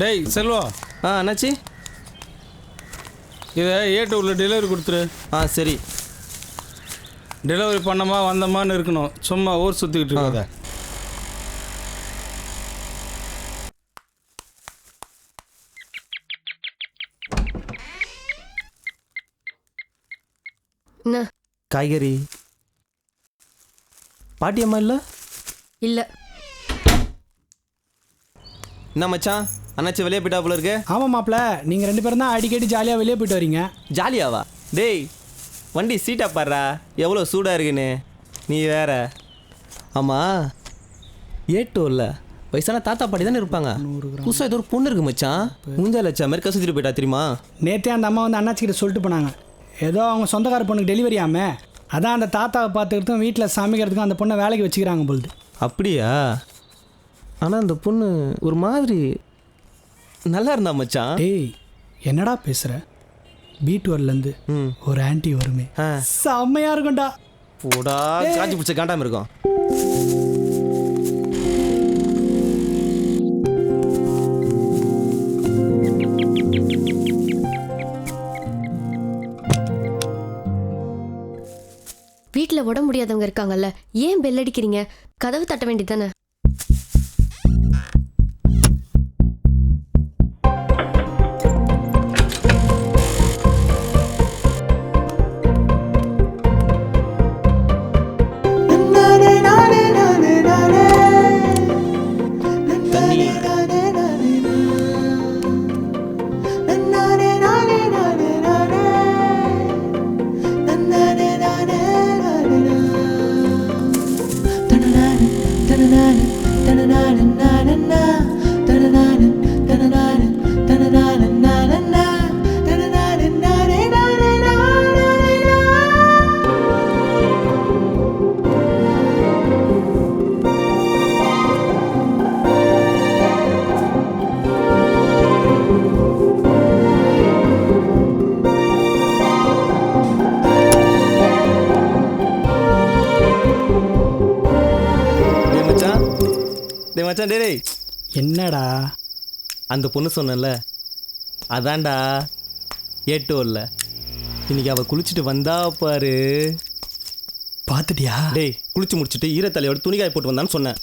டேய் செல்வா. ஆ அண்ணாச்சி இதை ஏ டூவில் டெலிவரி கொடுத்துரு. ஆ சரி. டெலிவரி பண்ணமா வந்தமான்னு இருக்கணும். சும்மா ஊர் சுற்றிக்கிட்டு இருக்காத என்ன? காய்கறி. பாட்டியம்மா இல்லை? இல்ல. என்ன மச்சான்? அண்ணாச்சி வெளியே போயிட்டா போல இருக்கு. ஆமாம் மாப்பிள்ள நீங்கள் ரெண்டு பேரும் தான் அடிக்கடி ஜாலியாக வெளியே போயிட்டு வரீங்க. ஜாலியாவா? டேய் வண்டி சீட்டா பாடுறா எவ்வளோ சூடாக இருக்குன்னு. நீ வேற. ஆமாம் ஏட்டோல்ல வயசான தாத்தா பாட்டி தானே இருப்பாங்க. புதுசாக ஏதோ ஒரு பொண்ணு இருக்கு மச்சான். முஞ்சா லட்சம் அமெரிக்கா சுற்றிட்டு போயிட்டா தெரியுமா? நேற்றே அந்த அம்மா வந்து அண்ணாச்சி கிட்ட சொல்லிட்டு போனாங்க. ஏதோ அவங்க சொந்தக்கார பொண்ணுக்கு டெலிவரி ஆமே. அதான் அந்த தாத்தாவை பார்த்துக்கிறதுக்கும் வீட்டில் சமைக்கிறதுக்கும் அந்த பொண்ணை வேலைக்கு வச்சுக்கிறாங்க பொழுது அப்படியா? ஆனால் அந்த பொண்ணு ஒரு மாதிரி நல்லா இருந்தா மச்சான். டேய் என்னடா பேசுகிற பீட்டுவர்லேருந்து ம். ஒரு ஆன்ட்டி வருமே. ஆ. செம்மையாக இருக்கும்டா. போடா காஞ்சி பிடிச்ச காண்டாம இருக்கும். வீட்ல உடம்பு முடியாதவங்க இருக்காங்கல்ல ஏன் பெல் அடிக்கிறீங்க? கதவு தட்ட வேண்டியதானே மச்சான் டேய் என்னடா? அந்த பொண்ணு சொன்னல அதான்டா ஏட்டோ இல்லை இன்னைக்கு அவ குளிச்சுட்டு வந்தா பாரு. பார்த்துட்டியா டேய் குளிச்சு முடிச்சுட்டு ஈரத்தலையோட துணிக்காய் போட்டு வந்தான்னு சொன்னேன்.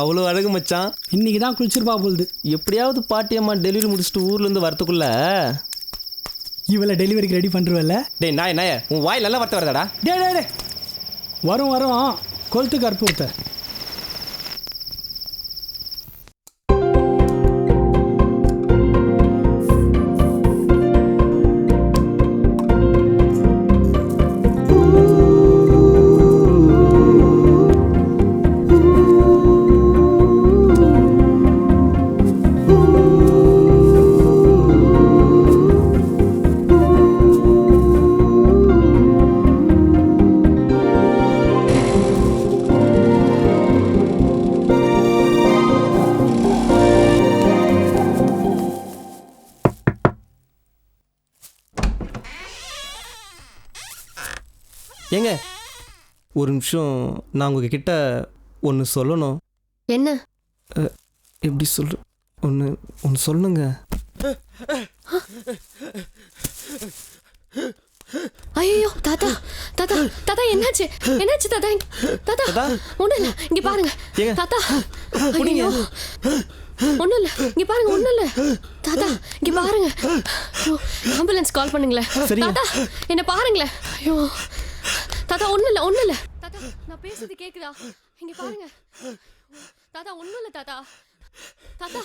அவ்வளோ அழகு மச்சான். இன்னைக்கு தான் குளிச்சிருப்பா பொழுது. எப்படியாவது பாட்டியம்மா டெலிவரி முடிச்சுட்டு ஊர்லேருந்து வரத்துக்குள்ள. இவளை டெலிவரிக்கு ரெடி பண்ணுருவல்ல டேய் நாய நாய உன் வாயில் நல்லா வரத்த வருதாடா. டே டே டே வரும் வரும். கொளுத்து கற்பூரத்தை ஒரு நிமிஷம் நான் உங்ககிட்ட ஒன்று சொல்லணும். என்ன? எப்படி சொல்லு ஒன்று ஒன்று சொல்லுங்க. ஐயோ தாத்தா தாத்தா தாத்தா என்னாச்சு? என்னாச்சு தாத்தா? தாத்தா? ஒண்ணும் இல்ல இங்க பாருங்க? தாத்தா ஐயோ ஒண்ணும் இல்ல இங்க பாருங்க ஒண்ணும் இல்ல. தாத்தா இங்க பாருங்க. ஆம்புலன்ஸ் கால் பண்ணுங்களேன். தாத்தா என்ன பாருங்களேன். ஐயோ. தாத்தா ஒண்ணு இல்ல ஒண்ணு இல்ல. தாத்தா நான் பேசுறது கேக்குதா? இங்க பாருங்க. தாத்தா ஒண்ணு இல்ல தாத்தா. தாத்தா.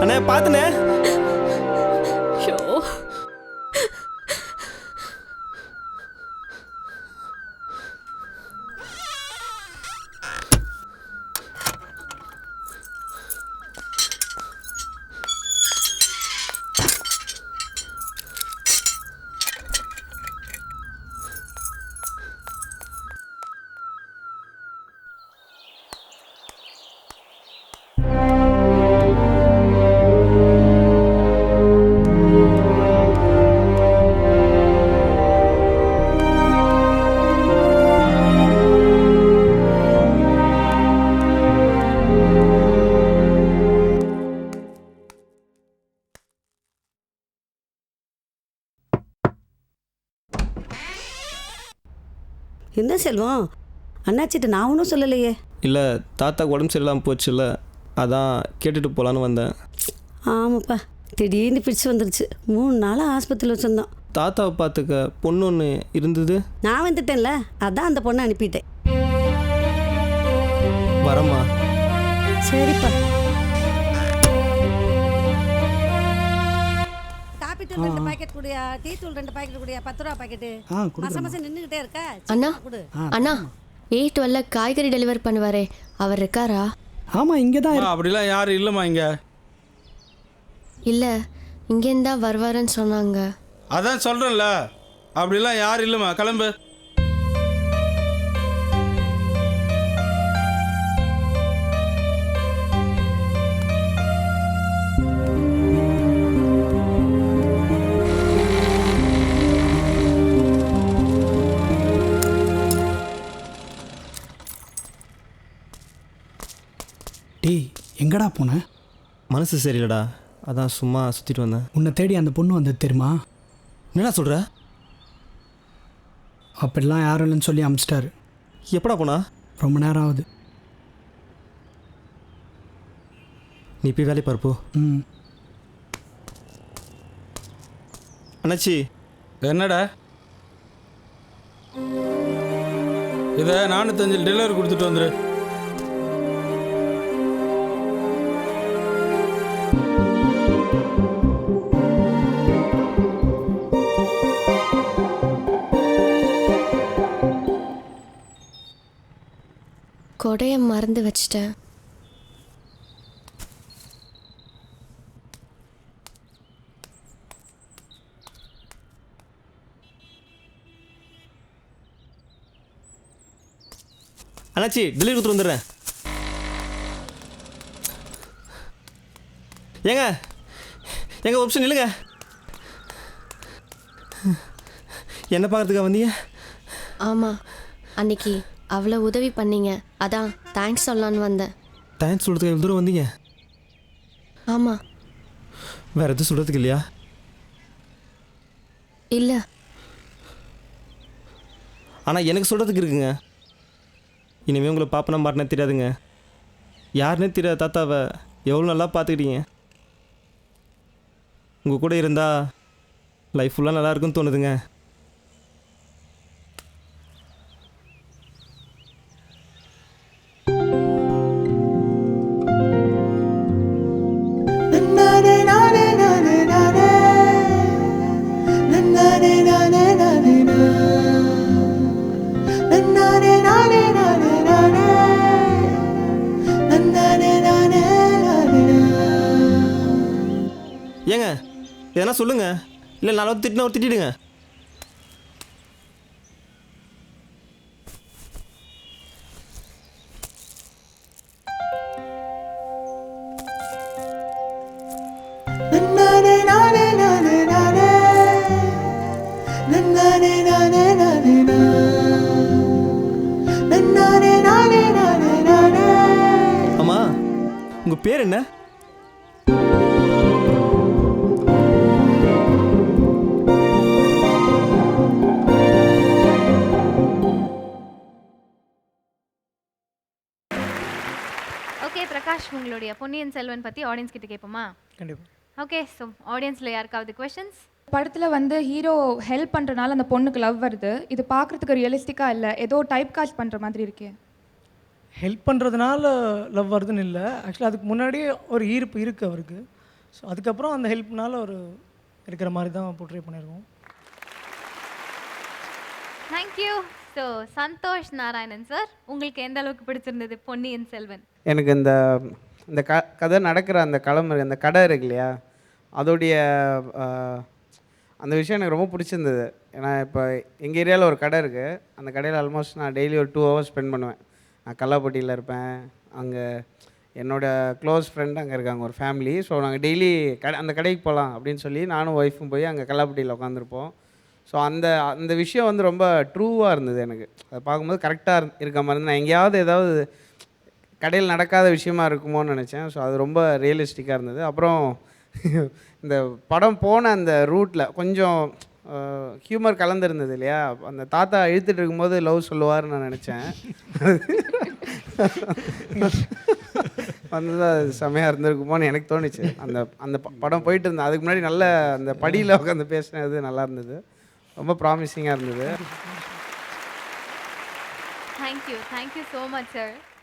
அண்ணே பாத்துனே என்ன செல்வம்? அண்ணாச்சிட்ட நான் ஒன்றும் சொல்லலையே. இல்லை தாத்தாக்கு உடம்பு சரியில்லாமல் போச்சுல்ல அதான் கேட்டுட்டு போகலான்னு வந்தேன். ஆமாப்பா திடீர்னு பிடிச்சு வந்துருச்சு. மூணு நாளாக ஆஸ்பத்திரியில் வச்சுருந்தோம். தாத்தாவை பார்த்துக்க பொண்ணு ஒன்று இருந்தது? நான் வந்துட்டேன்ல அதான் அந்த பொண்ணை அனுப்பிட்டேன். வரமா சரிப்பா. தூள் ரெண்டு பாக்கெட் குடியா டீ தூள் ரெண்டு பாக்கெட் குடியா பத்து ரூபா பாக்கெட்டு ஆ மாசம் நின்றுக்கிட்டே இருக்கா? அண்ணா கொடு. அண்ணா எயிட் டுவெல்ல காய்கறி டெலிவரி பண்ணுவாரே. அவர் இருக்காரா? ஆமாம் இங்கே தான் அப்படிலாம் யாரும் இல்லைம்மா இங்கே? இல்லை இங்கேருந்து தான் வருவாருன்னு சொன்னாங்க. அதான் சொல்கிறேன்ல அப்படிலாம் யாரும் இல்லைம்மா? கிளம்பு. எங்கடா போன? மனசு சரியில்லடா. அதான் சும்மா சுற்றிட்டு வந்தேன். உன்னை தேடி அந்த பொண்ணு வந்தது தெரியுமா? என்னடா சொல்கிற அப்படிலாம் யாரும் இல்லைன்னு சொல்லி அமிச்சிட்டாரு. எப்படா போனா? ரொம்ப நேரம் ஆகுது. நீ போய் வேலையை பார்ப்போ ம். அண்ணாச்சி. என்னடா? இதை நானூத்தஞ்சு டெலிவரி கொடுத்துட்டு வந்துரு. கொடைய மறந்து வச்சிட்டேன். அண்ணாச்சி டெலிவரி கொடுத்துட்டு வந்துடுறேன். ஏங்க எங்க ஆப்ஷன் இல்லைங்க. என்ன பார்க்கறதுக்கா வந்தீங்க? ஆமாம் அன்னைக்கு அவ்வளோ உதவி பண்ணீங்க. அதான் தேங்க்ஸ் சொல்லலான்னு வந்தேன். தேங்க்ஸ் சொல்கிறதுக்கு எவ்வளோ தூரம் வந்தீங்க? ஆமாம் வேறு எதுவும் சொல்கிறதுக்கு இல்லையா? இல்லை. ஆனால் எனக்கு சொல்கிறதுக்கு இருக்குங்க. இனிமேல் உங்களை பாப்பனா மாட்டினே தெரியாதுங்க. யாருன்னே தெரியாத தாத்தாவை எவ்வளோ நல்லா பார்த்துக்கிட்டீங்க. உங்கள் கூட இருந்தால் லைஃப் ஃபுல்லாக நல்லா இருக்குன்னு தோணுதுங்க. ஏங்க எதனா சொல்லுங்க. இல்லை நானும் திட்டினா ஒரு திட்டிடுங்க அம்மா உங்கள் பேர் என்ன? உங்களுடைய பொன்னியின் செல்வன் பற்றி ஆடியன்ஸ் கிட்ட கேட்போமா? கண்டிப்பாக ஓகே ஸோ ஆடியன்ஸில் யாருக்காவது கொஷின்ஸ் படத்தில் வந்து ஹீரோ ஹெல்ப் பண்ணுறனால அந்த பொண்ணுக்கு லவ் வருது. இது பார்க்குறதுக்கு ரியலிஸ்டிக்காக இல்லை? ஏதோ டைப் காஸ்ட் பண்ணுற மாதிரி இருக்கே. ஹெல்ப் பண்ணுறதுனால லவ் வருதுன்னு இல்லை. ஆக்சுவலாக அதுக்கு முன்னாடியே ஒரு ஈர்ப்பு இருக்குது அவருக்கு. ஸோ அதுக்கப்புறம் அந்த ஹெல்ப்னால ஒரு இருக்கிற மாதிரி தான் போர்ட்ரே பண்ணியிருக்கோம் thank you so Santhosh Narayanan sir உங்களுக்கு எந்த அளவுக்கு பிடிச்சிருந்தது பொன்னியின் செல்வன்? எனக்கு இந்த இந்த க கதை நடக்கிற அந்த களம் அந்த கடை இருக்கு இல்லையா? அதோடைய அந்த விஷயம் எனக்கு ரொம்ப பிடிச்சிருந்தது. ஏன்னா இப்போ எங்கள் ஏரியாவில் ஒரு கடை இருக்குது அந்த கடையில் ஆல்மோஸ்ட் நான் டெய்லி ஒரு டூ ஹவர்ஸ் ஸ்பெண்ட் பண்ணுவேன். நான் கல்லாப்பட்டியில் இருப்பேன். அங்கே என்னோட க்ளோஸ் ஃப்ரெண்ட் அங்கே இருக்காங்க ஒரு ஃபேமிலி ஸோ நாங்கள் டெய்லி கடை அந்த கடைக்கு போகலாம் அப்படின்னு சொல்லி நானும் ஒய்ஃபும் போய் அங்கே கல்லாப்பட்டியில் உட்காந்துருப்போம் ஸோ அந்த அந்த விஷயம் வந்து ரொம்ப ட்ரூவாக இருந்தது எனக்கு. அதை பார்க்கும்போது கரெக்டாக இருக்க மாதிரி இருந்தது. நான் எங்கேயாவது ஏதாவது கடையில் நடக்காத விஷயமா இருக்குமோன்னு நினச்சேன். ஸோ அது ரொம்ப ரியலிஸ்டிக்காக இருந்தது. அப்புறம் இந்த படம் போன அந்த ரூட்டில் கொஞ்சம் ஹியூமர் கலந்துருந்தது இல்லையா? அந்த தாத்தா இழுத்துட்டு இருக்கும்போது லவ் சொல்லுவார்னு நான் நினச்சேன். வந்தது அது செமையாக இருந்திருக்குமோன்னு எனக்கு தோணுச்சு. அந்த அந்த ப- படம் போயிட்டு இருந்தேன் அதுக்கு முன்னாடி நல்ல அந்த படியில் உட்காந்து பேசினது நல்லா இருந்தது. ரொம்ப ப்ராமிசிங்காக இருந்தது. Thank you thank you so much sir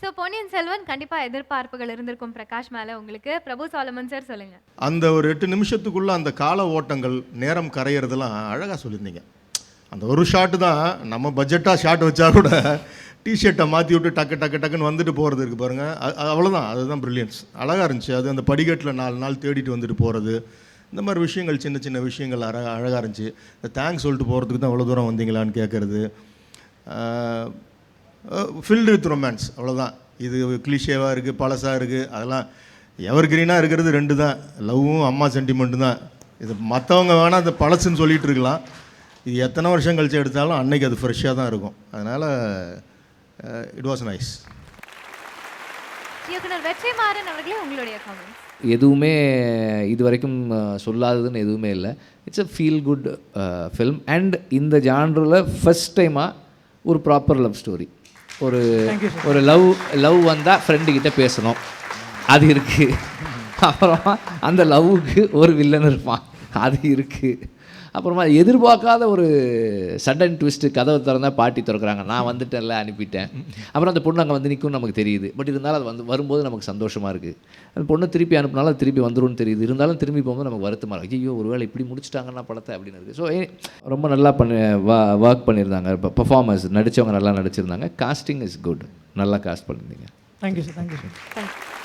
so Ponniyin Selvan கண்டிப்பாக எதிர்பார்ப்புகள் இருந்திருக்கும் பிரகாஷ் மேலே. உங்களுக்கு பிரபு சாலமன் சார் சொல்லுங்கள் அந்த ஒரு எட்டு நிமிஷத்துக்குள்ளே அந்த கால ஓட்டங்கள் நேரம் கரையிறதெல்லாம் அழகாக சொல்லியிருந்தீங்க. அந்த ஒரு ஷாட்டு தான் நம்ம பட்ஜெட்டாக ஷாட் வச்சா கூட டிஷர்ட்டை மாற்றி விட்டு டக்கு டக்கு டக்குன்னு வந்துட்டு போகிறது இருக்குது பாருங்கள் அவ்வளோதான் அதுதான் ப்ரில்லியன்ஸ் அழகாக இருந்துச்சு. அது அந்த படிக்கட்டில் நாலு நாள் தேடிட்டு வந்துட்டு போகிறது இந்த மாதிரி விஷயங்கள் சின்ன சின்ன விஷயங்கள் அழகாக அழகாக இருந்துச்சு. இந்த தேங்க்ஸ் சொல்லிட்டு போகிறதுக்கு தான் அவ்வளோ தூரம் வந்தீங்களான்னு கேட்குறது ஃபில்டு வித் ரொமான்ஸ் அவ்வளோதான் இது கிளிஷேவாக இருக்குது பழசாக இருக்குது அதெல்லாம் எவர் கிரீனாக இருக்கிறது ரெண்டு தான் லவ்வும் அம்மா சென்டிமெண்ட்டு தான். இது மற்றவங்க வேணால் இந்த பழசுன்னு சொல்லிட்டு இருக்கலாம். இது எத்தனை வருஷம் கழிச்சு எடுத்தாலும் அன்னைக்கு அது ஃப்ரெஷ்ஷாக தான் இருக்கும். அதனால் இட் வாஸ் நைஸ் இயக்குனர் வெற்றிமாறன் அவர்களே உங்களுடைய காமெண்ட்ஸ் எதுவுமே இது வரைக்கும் சொல்லாததுன்னு எதுவுமே இல்லை. It's a feel good film and இந்த ஜான்ரில் ஃபஸ்ட் டைமாக ஒரு ப்ராப்பர் லவ் ஸ்டோரி ஒரு ஒரு லவ் லவ் வந்தால் ஃப்ரெண்டுக்கிட்ட பேசணும். அது இருக்குது அப்புறமா அந்த லவ்வுக்கு ஒரு வில்லன் இருப்பான். அது இருக்குது அப்புறமா எதிர்பார்க்காத ஒரு சடன் ட்விஸ்ட்டு கதவை திறந்தா பாட்டி திறக்கிறாங்க. நான் வந்துட்டேன்ல அனுப்பிட்டேன். அப்புறம் அந்த பொண்ணு அங்கே வந்து நிற்கும் நமக்கு தெரியுது. பட் இருந்தாலும் அது வந்து வரும்போது நமக்கு சந்தோஷமாக இருக்குது அந்த பொண்ணு திருப்பி அனுப்புனாலும் அது திருப்பி வந்துரும்னு தெரியுது. இருந்தாலும் திரும்பி போகும்போது நமக்கு வருத்தமாக இருக்கு. ஐயோ ஒருவேளை இப்படி முடிச்சிட்டாங்கன்னா படத்தை அப்படின்னு இருக்குது ஸோ ரொம்ப நல்லா பண்ணி ஒர்க் பண்ணியிருந்தாங்க. பர்ஃபார்மன்ஸ் நடித்தவங்க நல்லா நடிச்சிருந்தாங்க. காஸ்டிங் இஸ் குட் நல்லா காஸ்ட் பண்ணியிருந்தீங்க. Thank you sir thank you sir thank you